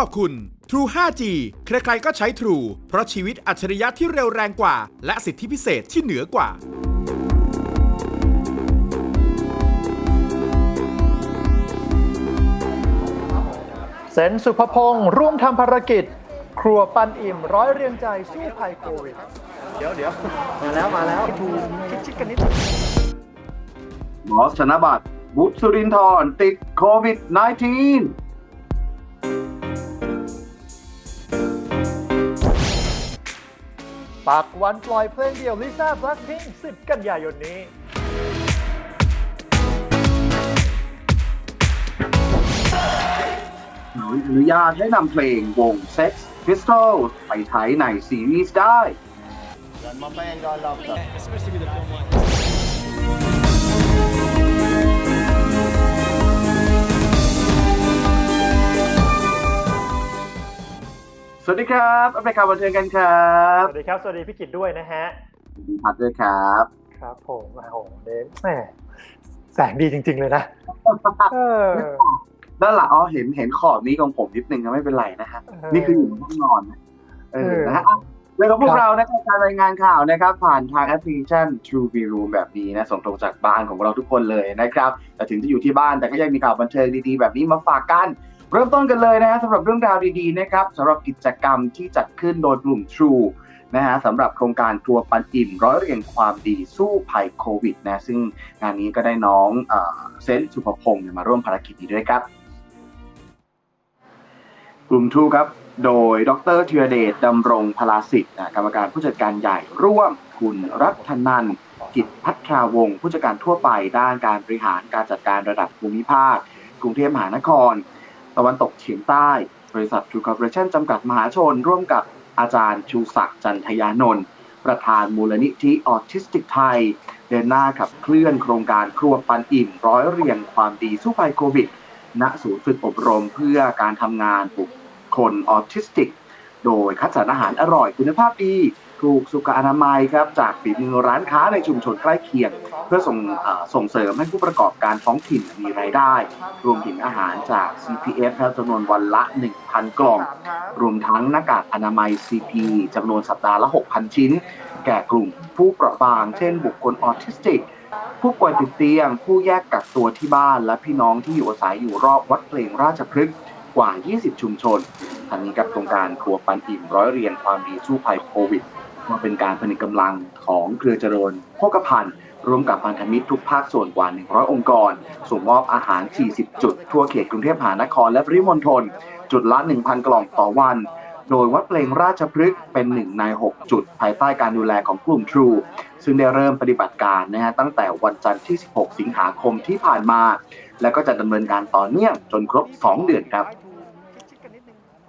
ขอบคุณ True 5G ใครๆก็ใช้ True เพราะชีวิตอัจฉริยะที่เร็วแรงกว่า และสิทธิพิเศษที่เหนือกว่าเซนสุภพงศ์ร่วมทำภารกิจ ครัวปันอิ่มร้อยเรียงใจสู้ภัยโควิด เดี๋ยวเดี๋ยวมาแล้วมาแล้วดูชิดชิดๆกันนิดหมอธนบัตรบุตรสุรินทร์ติดโควิด -19 ปักวันปล่อยเพลงเดี่ยวลิซ่าแบล็คพิงค์10 กันยายนนี้ อนุญาตให้นำเพลงวง Sex Pistols ไปใช้ในซีรีส์ได้ วัสดีครับอัปเดตข่าวบันเทิงกันครับสวัสดีครับ สวัสดีพี่กิตด้วยนะฮะสวัสดีพัดด้วยครับ ครับผมโอ้โหเดนแหมแสงดีจริง ๆ เลยนะเออด้านหลังอ๋อเห็นเห็นขอบนี้ของผมนิดนึงนะไม่เป็นไรนะฮะเออนี่คืออยู่ในห้องนอนนะเออเออนะฮะอะแล้วก็พวคกรับเรานะครับการรายงานข่าวนะครับ ผ่านทางแอปพลิเคชัน True B Room แบบนี้นะส่งตรงจากบ้านของเราทุกคนเลยนะครับแต่ถึงจะอยู่ที่บ้านแต่ก็ยังมีข่าวบันเทิงดีๆ แบบนี้มาฝากกัน เริ่มต้นกันเลยนะฮะสำหรับเรื่องราวดีๆนะครับสำหรับกิจกรรมที่จัดขึ้นโดยกลุ่ม True นะฮะสำหรับโครงการทัวร์ปันอิ่มร้อยเรียงความดีสู้ภัยโควิดนะซึ่งงานนี้ก็ได้น้องเซนสุภพงศ์มาร่วมภารกิจนี้ด้วยครับ กลุ่มทูครับ โดยดรธีรเดชดำรงพลาสิทธิ์นะกรรมการผู้จัดการใหญ่ร่วมคุณรัฐนันกิจพัทราวงศ์ผู้จัดการทั่วไปด้านการบริหารการจัดการระดับภูมิภาค กรุงเทพมหานคร ตะวันตกเฉียงใต้ บริษัททรูคอร์ปอเรชั่นจำกัดมหาชน ร่วมกับอาจารย์ชูศักดิ์จันทยานนท์ประธานมูลนิธิออทิสติกไทย เดินหน้าขับเคลื่อนโครงการครัวปันอิ่ม ร้อยเรียงความดีสู้ภัยโควิด ณศูนย์ฝึกอบรมเพื่อการทำงานบุคคลออทิสติก โดยคัดสรรอาหารอร่อยคุณภาพดี ถูกสุขอนามัยครับจากฝีมือร้านค้าในชุมชนใกล้เคียง เพื่อส่งเส่งเสริมให้ผู้ประกอบการท้องถิ่นมีรายได้ รวมถึงอาหารจาก CPF ครับจำนวนวันละ 1,000 กล่อง รวมทั้งหน้ากากอนามัย CP จำนวนสัปดาห์ละ 6,000 ชิ้น แก่กลุ่มผู้เปราะบาง เช่น บุคคลออทิสติกผู้ป่วยติดเตียง ผู้แยกกักตัวที่บ้าน และพี่น้องที่อยู่อาศัยอยู่รอบวัดเพลงราชพฤกษ์กว่า 20 ชุมชนทั้งนี้กับโครงการครัวปันอิ่มร้อยเรียงความดีสู้ภัยโควิด มาเป็นการผนึกกำลังของเครือเจริญโภคภัณฑ์ร่วมกับพันธมิตรทุกภาคส่วนกว่า 100 องค์กร ส่งมอบอาหาร 40 จุด ทั่วเขตกรุงเทพมหานครและปริมณฑลจุดละ 1,000 กล่องต่อวัน โดยวัดเพลงราชพฤกษ์เป็นหนึ่งใน 6 จุด ภายใต้การดูแลของกลุ่ม True ซึ่งได้เริ่มปฏิบัติการนะฮะตั้งแต่วันจันทร์ที่ 16 สิงหาคมที่ผ่านมา และก็จะดำเนินการต่อเนื่องจนครบ 2 เดือนครับ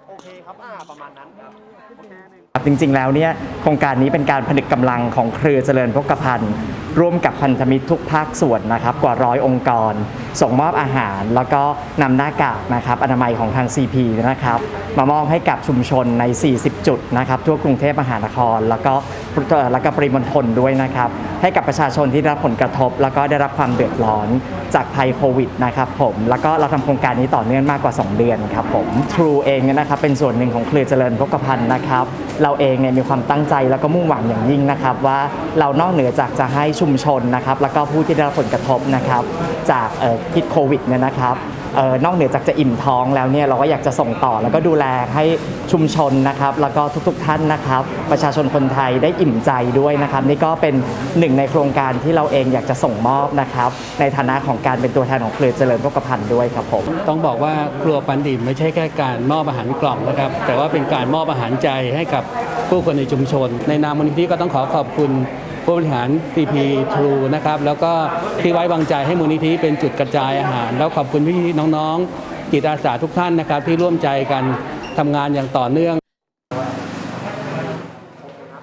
โอเคครับอ่าประมาณนั้นครับ จริงๆ แล้วเนี่ยโครงการนี้เป็นการผนึกกำลังของเครือเจริญพกพันธ์ร่วมกับพันธมิตรทุกภาคส่วนนะครับกว่าร้อยองค์กร ส่งมอบอาหาร แล้วก็นำหน้ากากนะครับอนามัยของทาง CP นะครับมามอบให้กับชุมชนใน 40 จุดนะครับทั่วกรุงเทพมหานคร แล้วก็แล้วก็ปริมณฑลด้วยนะครับ ให้กับประชาชนที่ได้รับผลกระทบ แล้วก็ได้รับความเดือดร้อนจากภัยโควิดนะครับผมแล้วก็เราทำโครงการนี้ต่อเนื่องมากกว่า 2 เดือนครับผม True เองเนี่ยนะครับเป็นส่วนหนึ่งของเครือเจริญพกพันธ์นะครับเราเองเนี่ยมีความตั้งใจแล้วก็มุ่งหวังอย่างยิ่งนะครับว่าเรานอกเหนือจากจะให้ชุมชนนะครับแล้วก็ผู้ที่ได้รับผลกระทบนะครับจากพิษโควิดเนี่ยนะครับ ออนอกเหนือจากจะอิ่มท้องแล้วเนี่ยเราก็อยากจะส่งต่อแล้วก็ดูแลให้ชุมชนนะครับ แล้วก็ทุกๆท่านนะครับ ประชาชนคนไทยได้อิ่มใจด้วยนะครับ นี่ก็เป็นหนึ่งในโครงการที่เราเองอยากจะส่งมอบนะครับ ในฐานะของการเป็นตัวแทนของเครือเจริญพกพันธ์ด้วยครับผมต้องบอกว่าครัวปันดิมไม่ใช่แค่การมอบอาหารกล่องนะครับ แต่ว่าเป็นการมอบอาหารใจให้กับผู้คนในชุมชน ในนามมูลนิธิก็ต้องขอขอบคุณ ผู้บริหาร TP True นะครับแล้วก็ที่ไว้วางใจให้มูลนิธิเป็นจุดกระจายอาหาร แล้วขอบคุณพี่น้องๆจิตอาสาทุกท่านนะครับ ที่ร่วมใจกันทำงานอย่างต่อเนื่อง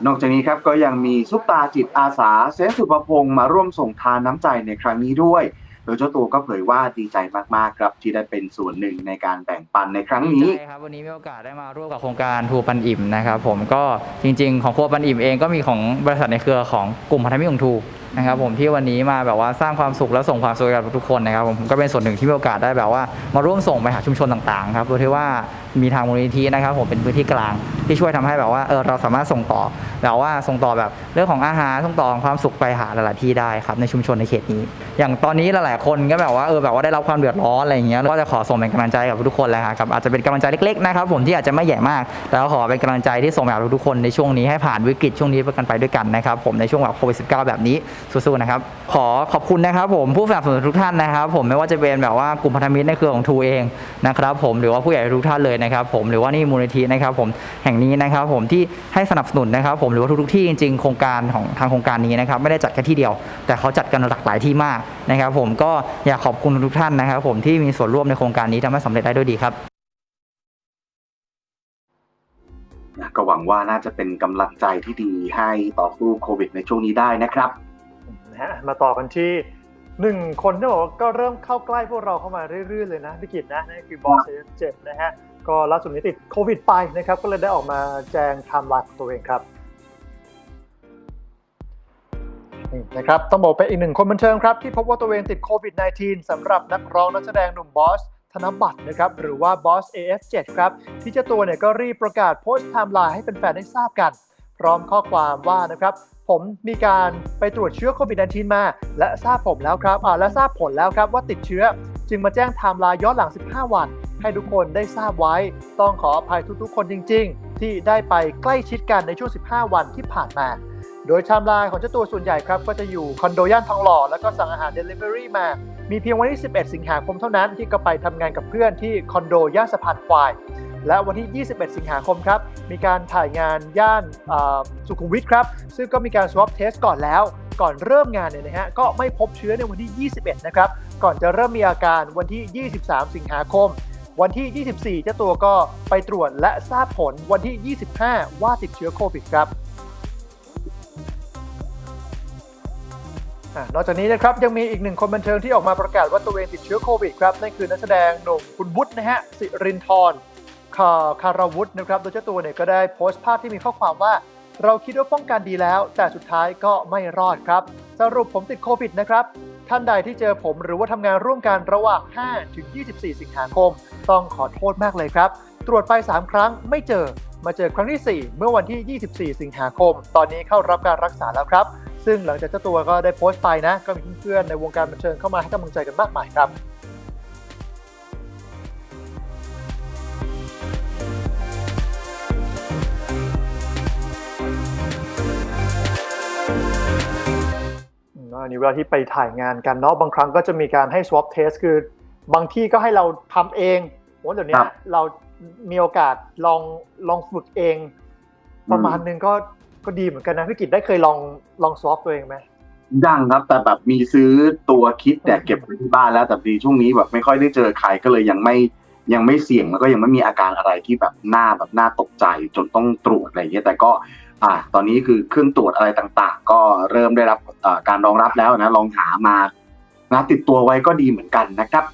นอกจากนี้ครับก็ยังมีซุปตาจิตอาสาเซนสุภพงศ์มาร่วมส่งทานน้ำใจในครั้งนี้ด้วย โดยเจ้าตัวก็เผยว่าดีใจมากๆครับที่ได้เป็นส่วนหนึ่งในการแบ่งปันในครั้งนี้ใช่ครับวันนี้มีโอกาสได้มาร่วมกับโครงการทูปันอิ่มนะครับผมก็จริง ๆ ของครัวปันอิ่มเองก็มีของบริษัทในเครือของกลุ่มพันธมิตรของทู นะครับผมที่วันนี้มาแบบว่าสร้างความสุขและส่งความสุขกับทุกคนนะครับผมผมก็เป็นส่วนหนึ่งที่มีโอกาสได้แบบว่า มาร่วมส่งไปหาชุมชนต่างๆครับโดยที่ว่ามีทางมูลนิธินะครับผมเป็นพื้นที่กลางที่ช่วยทำให้แบบว่าเออเราสามารถส่งต่อแบบว่าส่งต่อแบบเรื่องของอาหารส่งต่อของความสุขไปหาหลายๆที่ได้ครับในชุมชนในเขตนี้ อย่างตอนนี้หลายๆคนก็แบบว่าเออแบบว่าได้รับความเดือดร้อนอะไรอย่างเงี้ยก็จะขอส่งเป็นกำลังใจกับทุกคนเลยครับอาจจะเป็นกำลังใจเล็กๆนะครับผมที่อาจจะไม่ใหญ่มาก แต่ก็ขอเป็นกำลังใจที่ส่งไปหาทุกคนในช่วงนี้ให้ผ่านวิกฤตช่วงนี้ไปกันไปด้วยกันนะครับผมในช่วงแบบโควิด -19 แบบนี้สู้ๆนะครับ ขอขอบคุณนะครับ ผมผู้สนับสนุนทุกท่านนะครับ ผมไม่ว่าจะเป็นแบบว่ากลุ่มพันธมิตรในเครือของทูเองนะครับ ผมหรือว่าผู้ใหญ่ทุกท่านเลยนะครับ ผมหรือว่านี่มูลนิธินะครับ ผมแห่งนี้นะครับ ผมที่ให้สนับสนุนนะครับ ผมหรือว่าทุกๆที่จริงๆโครงการของทางโครงการนี้นะครับ ไม่ได้จัดแค่ที่เดียว แต่เขาจัดกันหลากหลายที่มากนะครับ ผมก็อยากขอบคุณทุกท่านนะครับ ผมที่มีส่วนร่วมในโครงการนี้ทำให้สำเร็จได้ด้วยดีครับก็หวังว่าน่าจะเป็นกำลังใจที่ดีให้ต่อสู้โควิดในช่วงนี้ได้นะครับ นะฮะมาต่อกันที่หนึ่งคนที่บอกว่าก็เริ่มเข้าใกล้พวกเราเข้ามาเรื่อยๆเลยนะพิกิจนะนั่นคือบอสเจ็ดนะฮะก็ล่าสุดนี้ติดโควิดไปนะครับ ก็เลยได้ออกมาแจ้งไทม์ไลน์ของตัวเองครับนี่นะครับต้องบอกเป็นอีกหนึ่งคนบันเทิงครับ ที่พบว่าตัวเองติดโควิด -19 สำหรับนักร้องนักแสดงหนุ่มบอสธนบัตรนะครับหรือว่าบอส AF7 ครับ ที่เจ้าตัวเนี่ยก็รีบประกาศโพสต์ไทม์ไลน์ให้แฟนๆได้ทราบกัน พร้อมข้อความว่านะครับ ผมมีการไปตรวจเชื้อโควิด -19 มา และทราบผมแล้วครับอ่าและทราบผลแล้วครับว่าติดเชื้อ จึงมาแจ้งไทม์ไลน์ย้อนหลัง 15 วัน ให้ทุกคนได้ทราบไว้ ต้องขออภัยทุกๆ คนจริง ๆ ที่ได้ไปใกล้ชิดกันในช่วง 15 วันที่ผ่านมา โดยไทม์ไลน์ของเจ้าตัวส่วนใหญ่ครับ ก็จะอยู่คอนโดย่านทองหล่อ แล้วก็สั่งอาหาร Delivery มา มีเพียงวันที่ 11 สิงหาคมเท่านั้นที่ก็ไปทำงานกับเพื่อนที่คอนโดย่านสะพานควาย และวันที่ 21 สิงหาคมครับ มีการถ่ายงานย่านสุขุมวิทครับ ซึ่งก็มีการ swab test ก่อนแล้ว ก่อนเริ่มงานเนี่ยนะฮะ ก็ไม่พบเชื้อในวันที่ 21 นะครับ ก่อนจะเริ่มมีอาการวันที่ 23 สิงหาคมวันที่ 24 เจ้าตัวก็ไปตรวจและทราบผลวันที่ 25 ว่าติดเชื้อโควิดครับ นอกจากนี้นะครับยังมีอีกหนึ่งคนบันเทิงที่ออกมาประกาศว่าตัวเองติดเชื้อโควิดครับนั่นคือนักแสดงหนุ่มคุณวุฒินะฮะสิรินทร์คาคารวุฒินะครับโดยเจ้าตัวเนี่ยก็ได้โพสต์ภาพที่มีข้อความว่า เราคิดว่าป้องกันดีแล้ว แต่สุดท้ายก็ไม่รอดครับ สรุปผมติดโควิดนะครับท่านใดที่เจอผมหรือว่าทำงานร่วมกันระหว่าง 5 ถึง 24 สิงหาคม ต้องขอโทษมากเลยครับ ตรวจไป 3 ครั้งไม่เจอมาเจอครั้งที่ 4 เมื่อวันที่ 24 สิงหาคม ตอนนี้เข้ารับการรักษาแล้วครับ ซึ่งหลังจากเจ้าตัวก็ได้โพสต์ไปนะ ก็มีเพื่อนๆในวงการบันเทิงเข้ามาให้กำลังใจกันมากมายครับอืมอันนี้เวลาที่ไปถ่ายงานกันเนาะบางครั้งก็จะมีการให้ swab test คือบางที่ก็ให้เราทำเองโอ้เดี๋ยวนี้ครับเรามีโอกาสลองลองฝึกเอง ประมาณนึงก็ ก็ดีเหมือนกันนะพี่กิตได้เคยลองลอง swab ตัวเองไหมยังครับ แต่แบบมีซื้อตัวคิดแต่เก็บไว้ที่บ้านแล้วแต่ดีช่วงนี้แบบไม่ค่อยได้เจอใครก็เลยยังไม่ยังไม่เสี่ยงแล้วก็ยังไม่มีอาการอะไรที่แบบหน่าแบบหน่าตกใจจนต้องตรวจอะไรเงี้ยแต่ก็อ่าตอนนี้คือเครื่องตรวจอะไรต่างๆ ก็เริ่มได้รับการรองรับแล้วนะลองหามานะติดตัวไว้ก็ดีเหมือนกันนะครับ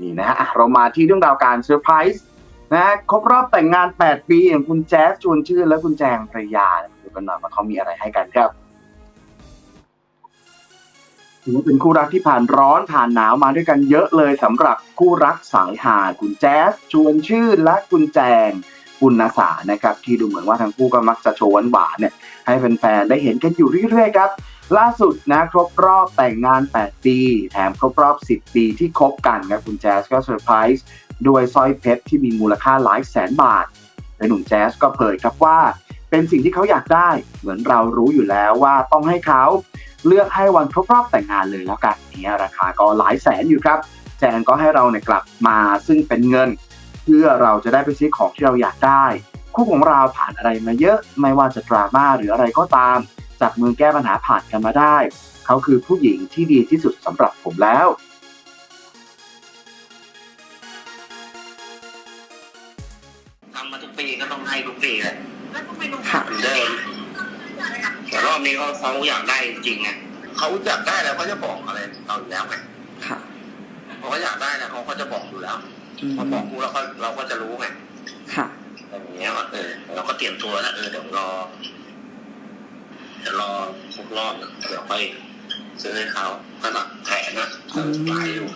นี่นะอะเรามาที่เรื่องราวการเซอร์ไพรส์ นะครบรอบแต่งงาน 8 ปีอย่างคุณแจ๊สชวนชื่นและคุณแจงภรรยาดูกันหน่อยว่าเขามีอะไรให้กันครับถือว่าเป็นคู่รักที่ผ่านร้อนผ่านหนาวมาด้วยกันเยอะเลยสำหรับคู่รักสายหาคุณแจ๊สชวนชื่นและคุณแจงปุณสานะครับ ที่ดูเหมือนว่าทั้งคู่ก็มักจะโชว์หวานๆเนี่ยให้แฟนๆได้เห็นกันอยู่เรื่อยๆครับ ล่าสุดนะครบรอบแต่งงาน 8 ปี แถมครบรอบ 10 ปีที่คบกันครับคุณแจ๊สก็เซอร์ไพรส์ด้วยสร้อยเพชรที่มีมูลค่าหลายแสนบาทโดยหนุ่มแจ๊สก็เผยครับว่า เป็นสิ่งที่เขาอยากได้เหมือนเรารู้อยู่แล้วว่าต้องให้เขาเลือกให้วันครบรอบแต่งงานเลยแล้วกันเนี่ยราคาก็หลายแสนอยู่ครับแจงก็ให้เราเนี่ยกลับมาซึ่งเป็นเงิน เพื่อเราจะได้ไปซื้อของที่เราอยากได้ คู่ของเราผ่านอะไรมาเยอะไม่ว่าจะดราม่าหรืออะไรก็ตาม จับมือแก้ปัญหาผ่านกันมาได้ เขาคือผู้หญิงที่ดีที่สุดสำหรับผมแล้วทำมาทุกปีก็ต้องให้ทุกปีแหละค่ะเหมือนเดิมแต่รอบนี้เขาเขาอยากได้จริงๆไงเขาอยากได้แล้วเขาจะบอกอะไรเราอยู่แล้วไงค่ะเพราะเขาอยากได้แล้วเขาก็จะบอกอยู่แล้วอืมพอบอกกูเราก็เราก็จะรู้ไงค่ะอย่างเงี้ยว่าเออเราก็เตรียมตัวแล้วเออเดี๋ยวรอ จะรอครบรอบเดี๋ยวไปซื้อให้เขาก็หลักแผนนะอืมหลายอยู่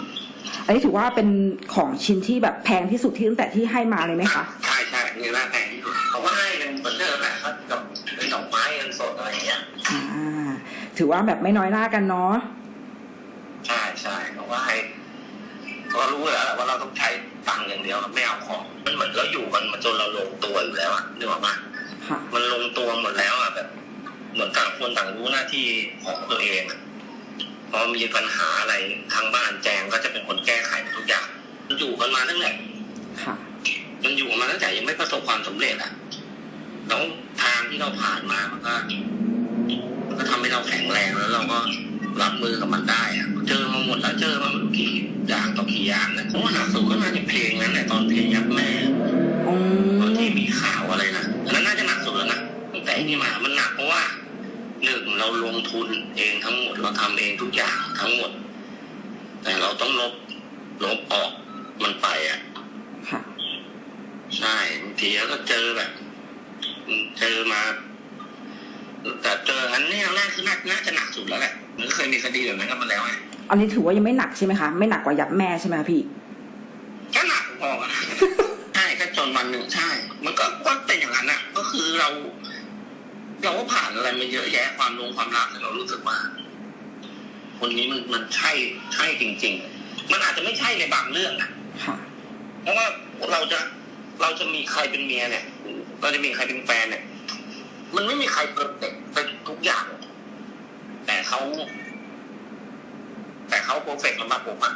อันนี้ถือว่าเป็นของชิ้นที่แบบแพงที่สุดที่ตั้งแต่ที่ให้มาเลยไหมคะใช่ใช่นี่น่าแพงที่สุดเขาก็ให้เป็นเหมือนเดิมแหละก็กับเป็นดอกไม้เงินสดอะไรอย่างเงี้ยอ่าถือว่าแบบไม่น้อยหน้ากันเนาะใช่ใช่เขาก็ให้เขาก็รู้แล้วแหละว่าเราต้องใช้ตังค์อย่างเดียวเราไม่เอาของมันเหมือนเราอยู่กันมาจนเราลงตัวอยู่แล้วอะนึกออกปะค่ะมันลงตัวหมดแล้วอะแบบ เหมือนต่างคนต่างรู้หน้าที่ของตัวเองอะพอมีปัญหาอะไรทางบ้านแจงก็จะเป็นคนแก้ไขทุกอย่าง มันอยู่กันมาตั้งแต่ค่ะมันอยู่มาตั้งแต่ยังไม่ประสบความสำเร็จอะแล้วทางที่เราผ่านมามันก็มันก็ทำให้เราแข็งแรงแล้วเราก็รับมือกับมันได้อะเจอมาหมดแล้วเจอมาไม่รู้กี่อย่างต่อกี่อย่างนะเพราะว่าหนักสุดก็น่าจะเพลงนั้นแหละตอนเพลงยักษ์แม่อืตอนที่มมีข่าวอะไรนะอันนั้นน่าจะหนักสุดแล้วนะตั้งแต่ไอ้นี่มามันหนักเพราะว่า หนึ่งเราลงทุนเองทั้งหมดเราทำเองทุกอย่างทั้งหมด แต่เราต้องลบลบออกมันไปอะค่ะใช่บางทีก็เจอแบบเจอมา แต่เจออันเนี้ยน่าคือน่าน่าจะหนักสุดแล้วแหละมันก็เคยมีคดีแบบนั้นกันมาแล้วไงอันนี้ถือว่ายังไม่หนักใช่ไหมคะไม่หนักกว่ายัดแม่ใช่ไหมคะพี่ก็หนักพอกันนะใช่ก็จนวันหนึ่งใช่ มันก็ก็เป็นอย่างนั้นอะ ก็คือเรา เราก็ผ่านอะไรมาเยอะแยะความลงความรักเรารู้สึกว่าคนนี้มันมันใช่ใช่จริง ๆ มันอาจจะไม่ใช่ในบางเรื่องนะค่ะเพราะว่าเราจะเราจะมีใครเป็นเมียเนี่ย เราจะมีใครเป็นแฟนเนี่ย มันไม่มีใครเพอร์เฟกต์ไปทุกอย่าง แต่เขา แต่เขาเพอร์เฟกต์สำหรับผมอะ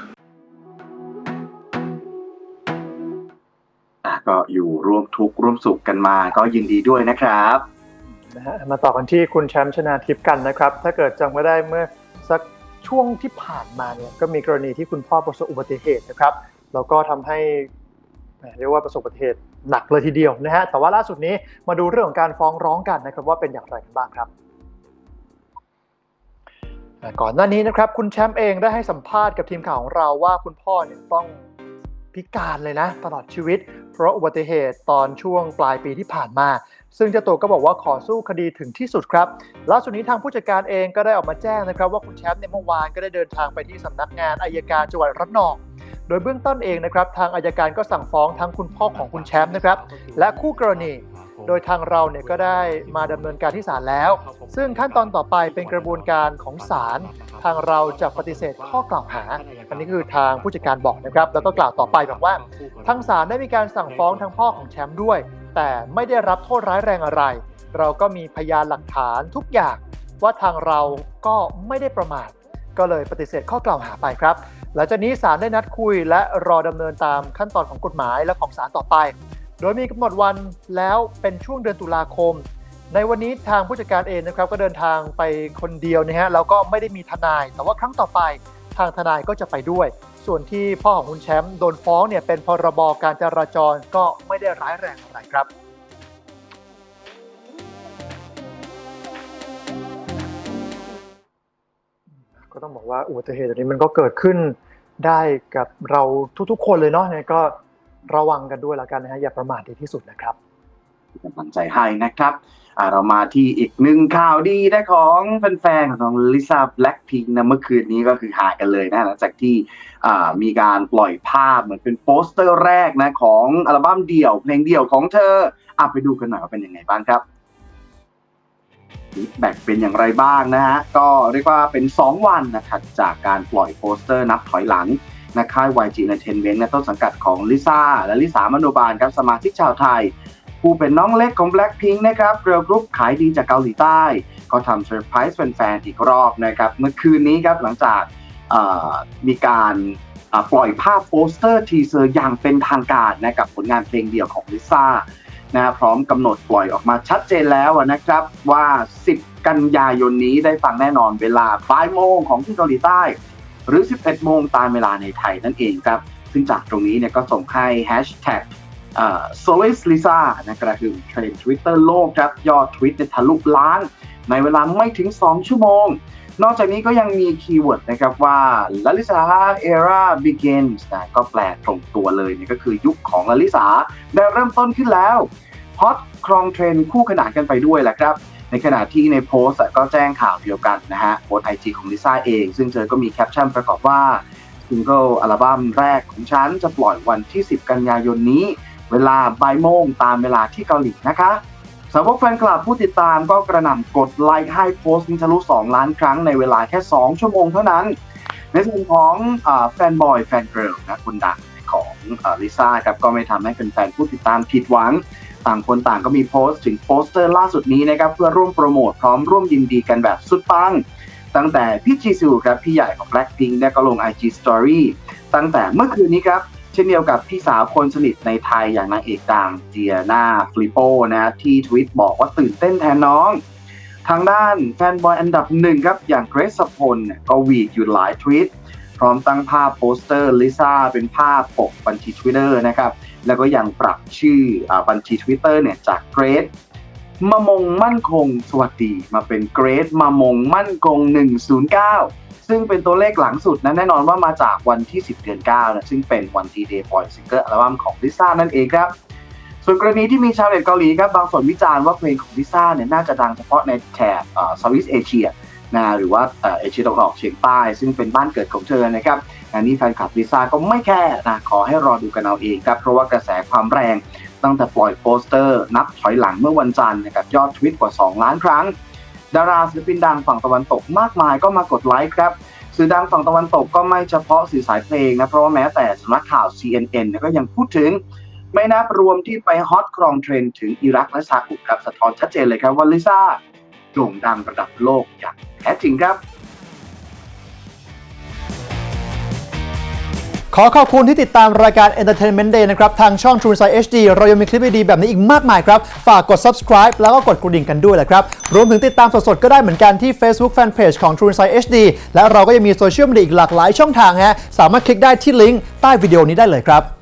อะก็อยู่ร่วมทุกข์ร่วมสุขกันมา ก็ยินดีด้วยนะครับ นะฮะมาต่อกันที่คุณแชมป์ชนาทิพย์กันนะครับ ถ้าเกิดจำไม่ได้เมื่อสักช่วงที่ผ่านมาเนี่ยก็มีกรณีที่คุณพ่อประสบอุบัติเหตุนะครับแล้วก็ทำให้เรียกว่าประสบอุบัติเหตุหนักเลยทีเดียวนะฮะแต่ว่าล่าสุดนี้มาดูเรื่องของการฟ้องร้องกันนะครับว่าเป็นอย่างไรกันบ้างครับก่อนหน้านี้นะครับคุณแชมป์เองได้ให้สัมภาษณ์กับทีมข่าวของเราว่าคุณพ่อเนี่ยต้องพิการเลยนะตลอดชีวิต เพราะอุบัติเหตุตอนช่วงปลายปีที่ผ่านมา ซึ่งเจ้าตัวก็บอกว่าขอสู้คดีถึงที่สุดครับล่าสุดนี้ทางผู้จัดการเองก็ได้ออกมาแจ้งนะครับ ว่าคุณแชมป์ในยเมื่อวานก็ได้เดินทางไปที่สำนักงานอายการจังหวัดระนองโดยเบื้องต้นเองนะครับทางอายการก็สั่งฟ้องทั้งคุณพ่อของคุณแชมป์นะครับและคู่กรณี โดยทางเราเนี่ยก็ได้มาดำเนินการที่ศาลแล้ว ซึ่งขั้นตอนต่อไปเป็นกระบวนการของศาลทางเราจะปฏิเสธข้อกล่าวหา อันนี้คือทางผู้จัดการบอกนะครับ แล้วก็กล่าวต่อไปบอกว่าทางศาลได้มีการสั่งฟ้องทางพ่อของแชมป์ด้วย แต่ไม่ได้รับโทษร้ายแรงอะไร เราก็มีพยานหลักฐานทุกอย่างว่าทางเราก็ไม่ได้ประมาทก็เลยปฏิเสธข้อกล่าวหาไปครับ หลังจากนี้ศาลได้นัดคุยและรอดำเนินตามขั้นตอนของกฎหมายและของศาลต่อไปโดยมีกำหนดวันแล้วเป็นช่วงเดือนตุลาคม ในวันนี้ทางผู้จัดการเองนะครับก็เดินทางไปคนเดียวนะฮะแล้วก็ไม่ได้มีทนาย แต่ว่าครั้งต่อไปทางทนายก็จะไปด้วย ส่วนที่พ่อของคุณแชมป์โดนฟ้องเนี่ยเป็นพรบการจราจรก็ไม่ได้ร้ายแรงอะไรครับก็ต้องบอกว่าอุบัติเหตุแบบนี้มันก็เกิดขึ้นได้กับเราทุกๆ คนเลยเนาะเนี่ยก็ ระวังกันด้วยแล้วกันนะฮะอย่าประมาทดีที่สุดนะครับกำลังใจให้นะครับเรามาที่อีกหนึ่งข่าวดีได้ของแฟนๆของน้องลิซ่าแบล็คพิงนะเมื่อคืนนี้ก็คือหากันเลยนะหลังจากที่มีการปล่อยภาพเหมือนเป็นโปสเตอร์แรกนะของอัลบั้มเดี่ยวเพลงเดี่ยวของเธออะไปดูกันหน่อยว่าเป็นยังไงบ้างครับฟีดแบ็กเป็นอย่างไรบ้างนะฮะ ก็เรียกว่าเป็น 2 วันนะครับจากการปล่อยโปสเตอร์นับถอยหลัง นะค่าย YG Entertainment นะต้นสังกัดของลิซ่าและลิสามโนบาลครับสมาชิกชาวไทย ผู้เป็นน้องเล็กของ Blackpink นะครับเกลือกรุ๊ปขายดีจากเกาหลีใต้ ก็ทำเซอร์ไพรส์แฟนๆอีกรอบนะครับเมื่อคืนนี้ครับหลังจากมีการปล่อยภาพโปสเตอร์ทีเซอร์อย่างเป็นทางการนะกับผลงานเพลงเดี่ยวของลิซ่านะพร้อมกำหนดปล่อยออกมาชัดเจนแล้วนะครับว่า 10 กันยายนนี้ได้ฟังแน่นอนเวลาบ่ายโมงของที่เกาหลีใต้ หรือ 11 โมงตามเวลาในไทยนั่นเองครับ ซึ่งจากตรงนี้เนี่ยก็ส่งให้แฮชแท็กโซลิสลิซ่านะกระหึ่มเทรนด์ทวิตเตอร์โลกครับ ยอดทวิตเนี่ยทะลุล้าน ในเวลาไม่ถึง 2 ชั่วโมง นอกจากนี้ก็ยังมีคีย์เวิร์ดนะครับว่าลลิซาเอราบิเกนส์นะก็แปลตรงตัวเลยเนี่ยก็คือยุคของลลิสาได้เริ่มต้นขึ้นแล้วฮอตครองเทรนด์คู่ขนานกันไปด้วยแหละครับ ในขณะที่ในโพสต์ก็แจ้งข่าวเดียวกันนะฮะบนไอจีของลิซ่าเอง ซึ่งเธอก็มีแคปชั่นประกอบว่าซิงเกิลอัลบั้มแรกของฉันจะปล่อยวันที่ 10 กันยายนนี้ เวลาบ่ายโมงตามเวลาที่เกาหลีนะคะสาวกแฟนคลับผู้ติดตามก็กระหน่ำกดไลค์ให้โพสต์นี้ทะลุ 2 ล้านครั้งในเวลาแค่ 2 ชั่วโมงเท่านั้น ในส่วนของอแฟนบอยแฟนเกิร์ลนะคนดังของลิซ่าครับก็ไม่ทำให้แฟนๆผู้ติดตามผิดหวัง ต่างคนต่างก็มีโพสต์ถึงโปสเตอร์ล่าสุดนี้นะครับเพื่อร่วมโปรโมทพร้อมร่วมยินดีกันแบบสุดปัง ตั้งแต่พี่จีซูครับพี่ใหญ่ของ Blackpink ได้ก็ลง IG Story ตั้งแต่เมื่อคืนนี้ครับเช่นเดียวกับพี่สาวคนสนิทในไทยอย่างนางเอกดังเจียนาฟลิโปนะที่ทวิตบอกว่าตื่นเต้นแทนน้อง ทางด้านแฟนบอยอันดับหนึ่งครับอย่างเกรซสพลเนี่ยก็วีดอยู่หลายทวิต พร้อมตั้งภาพโปสเตอร์ลิซ่าเป็นภาพปกบัญชี Twitter นะครับ แล้วก็ยังปรับชื่ออบัญชี Twitter เนี่ยจากเกรดมามงมั่นคงสวัสดีมาเป็นเกรดมามงมั่นคง 109 ซึ่งเป็นตัวเลขหลังสุดนะแน่นอนว่ามาจากวันที่ 10 เดือน9นะซึ่งเป็นวันที่เดย์ปล่อยซิงเกิลอัลบั้มของลิซ่านั่นเองครับ ส่วนกรณีที่มีชาวเน็ตเกาหลีครับบางส่วนวิจารณ์ว่าเพลงของลิซ่าเนี่ยน่าจะดังเฉพาะในแถบเซาท์อีสเอเชีย นะหรือว่าเอเชียตะวันออกเฉียงใต้ ซึ่งเป็นบ้านเกิดของเธอนะครับอันนี้แฟนคลับลิซ่าก็ไม่แค่นะขอให้รอดูกันเอาเองครับ เพราะว่ากระแสความแรงตั้งแต่ปล่อยโปสเตอร์ นับถอยหลังเมื่อวันจันทร์นะครับยอดทวิตกว่า 2 ล้านครั้ง ดาราศิลปินดังฝั่งตะวันตกมากมายก็มากดไลค์ครับสื่อดังฝั่งตะวันตกก็ไม่เฉพาะสื่อสายเพลงนะเพราะว่าแม้แต่สำนักข่าว CNN ก็ยังพูดถึงไม่นับรวมที่ไปฮอตครองเทรนด์ถึงอิรักและซาอุครับสะท้อนชัดเจนเลยครับว่าลิซ่า โด่งดังระดับโลกอย่างแท้จริงครับ ขอขอบคุณที่ติดตามรายการ Entertainment Day นะครับ ทางช่อง True Insight HD เรายังมีคลิปดีๆแบบนี้อีกมากมายครับ ฝากกด subscribe แล้วก็กดกระดิ่งกันด้วยแหละครับ รวมถึงติดตามสดๆ ก็ได้เหมือนกันที่ Facebook Fanpage ของ True Insight HD และเราก็ยังมีโซเชียลมีเดียอีกหลากหลายช่องทางฮะสามารถคลิกได้ที่ลิงก์ใต้วิดีโอนี้ได้เลยครับ